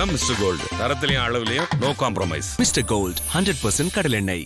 அதான் mister gold தரத்திலையும் அளவுலயும் no compromise Mr gold hundred percent கடல் எண்ணெய்.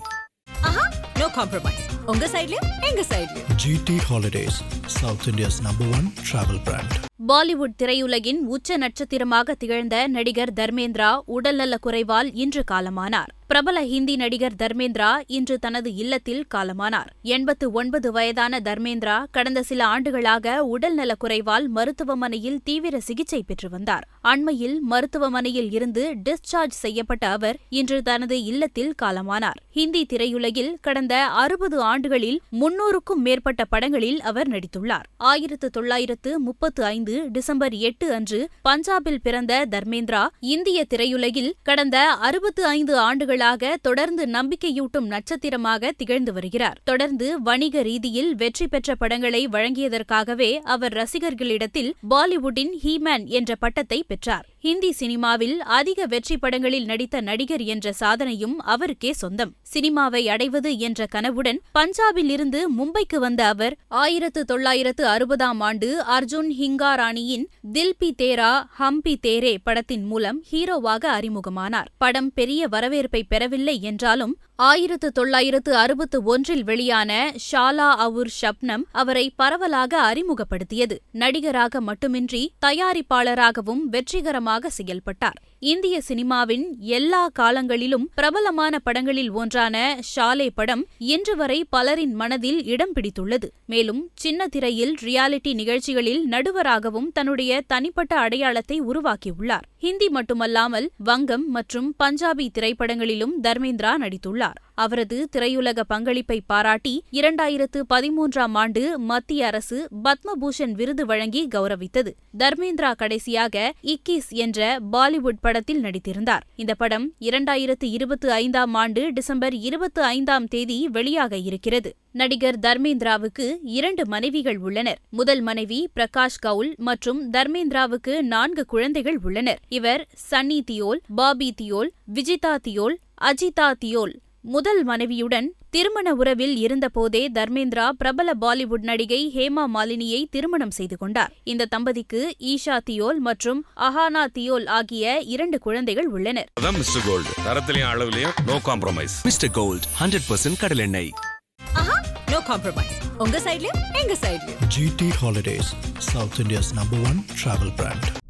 ஆஹா நோ காம்ப்ரமைஸ் உங்க சைடுலயும் எங்க சைடுலயும் GT Holidays, South India's number one travel brand Bollywood திரையுலகின் உச்ச நட்சத்திரமாக திகழ்ந்த நடிகர் தர்மேந்திரா உடல்நல குறைவால் இன்று காலமானார். பிரபல ஹிந்தி நடிகர் தர்மேந்திரா இன்று தனது இல்லத்தில் காலமானார். எண்பத்து ஒன்பது வயதான தர்மேந்திரா கடந்த சில ஆண்டுகளாக உடல்நலக் குறைவால் மருத்துவமனையில் தீவிர சிகிச்சை பெற்று வந்தார். அண்மையில் மருத்துவமனையில் இருந்து டிஸ்சார்ஜ் செய்யப்பட்ட அவர் இன்று தனது இல்லத்தில் காலமானார். ஹிந்தி திரையுலகில் கடந்த அறுபது ஆண்டுகளில் முன்னூறுக்கும் மேற்பட்ட படங்களில் அவர் நடித்தார். தெரிவித்துள்ளார். ஆயிரத்து தொள்ளாயிரத்து முப்பத்து ஐந்து டிசம்பர் எட்டு அன்று பஞ்சாபில் பிறந்த தர்மேந்திரா இந்திய திரையுலகில் கடந்த அறுபத்து ஐந்து ஆண்டுகளாக தொடர்ந்து நம்பிக்கையூட்டும் நட்சத்திரமாக திகழ்ந்து வருகிறார். தொடர்ந்து வணிக ரீதியில் வெற்றி பெற்ற படங்களை வழங்கியதற்காகவே அவர் ரசிகர்களிடத்தில் பாலிவுட்டின் ஹீமேன் என்ற பட்டத்தை பெற்றார். ஹிந்தி சினிமாவில் அதிக வெற்றி படங்களில் நடித்த நடிகர் என்ற சாதனையும் அவருக்கே சொந்தம். சினிமாவை அடைவது என்ற கனவுடன் பஞ்சாபில் இருந்து மும்பைக்கு வந்த அவர் ஆயிரத்து தொள்ளாயிரத்து தொள்ளாயிரத்து அறுபதாம் ஆண்டு அர்ஜுன் ஹிங்கா ராணியின் தில் பி தேரா ஹம் பி தேரே படத்தின் மூலம் ஹீரோவாக அறிமுகமானார். படம் பெரிய வரவேற்பை பெறவில்லை என்றாலும் ஆயிரத்து தொள்ளாயிரத்து அறுபத்து ஒன்றில் வெளியான ஷாலா அவுர் ஷப்னம் அவரை பரவலாக அறிமுகப்படுத்தியது. நடிகராக மட்டுமின்றி தயாரிப்பாளராகவும் வெற்றிகரமாக செயல்பட்டார். இந்திய சினிமாவின் எல்லா காலங்களிலும் பிரபலமான படங்களில் ஒன்றான ஷாலே படம் இன்று வரை பலரின் மனதில் இடம் பிடித்துள்ளது. மேலும் சின்ன திரையில் ரியாலிட்டி நிகழ்ச்சிகளில் நடுவராகவும் தன்னுடைய தனிப்பட்ட அடையாளத்தை உருவாக்கியுள்ளார். ஹிந்தி மட்டுமல்லாமல் வங்கம் மற்றும் பஞ்சாபி திரைப்படங்களிலும் தர்மேந்திரா நடித்துள்ளார். அவரது திரையுலக பங்களிப்பை பாராட்டி இரண்டாயிரத்து பதிமூன்றாம் ஆண்டு மத்திய அரசு பத்மபூஷன் விருது வழங்கி கௌரவித்தது. தர்மேந்திரா கடைசியாக இக்கிஸ் என்ற பாலிவுட் படத்தில் நடித்திருந்தார். இந்த படம் இரண்டாயிரத்து இருபத்தி ஐந்தாம் ஆண்டு டிசம்பர் இருபத்தி ஐந்தாம் தேதி வெளியாக இருக்கிறது. நடிகர் தர்மேந்திராவுக்கு இரண்டு மனைவிகள் உள்ளனர். முதல் மனைவி பிரகாஷ் கவுல் மற்றும் தர்மேந்திராவுக்கு நான்கு குழந்தைகள் உள்ளனர். இவர் சன்னி தியோல் பாபி தியோல் விஜிதா தியோல் அஜிதா தியோல் முதல் மனைவியுடன் திருமண உறவில் இருந்தபோதே தர்மேந்திரா பிரபல பாலிவுட் நடிகை ஹேமா மாலினியை திருமணம் செய்து கொண்டார். இந்த தம்பதிக்கு ஈஷா தியோல் மற்றும் அஹானா தியோல் ஆகிய இரண்டு குழந்தைகள் உள்ளனர். அதான் மிஸ்டர் கோல்டு. தரத்திலையும் அளவுலயும் no compromise Mr gold hundred percent கடல் எண்ணெய். ஆஹா நோ காம்ப்ரமைஸ் உங்க சைடுலயும் எங்க சைடுலயும் GT Holidays, South India's number one travel brand.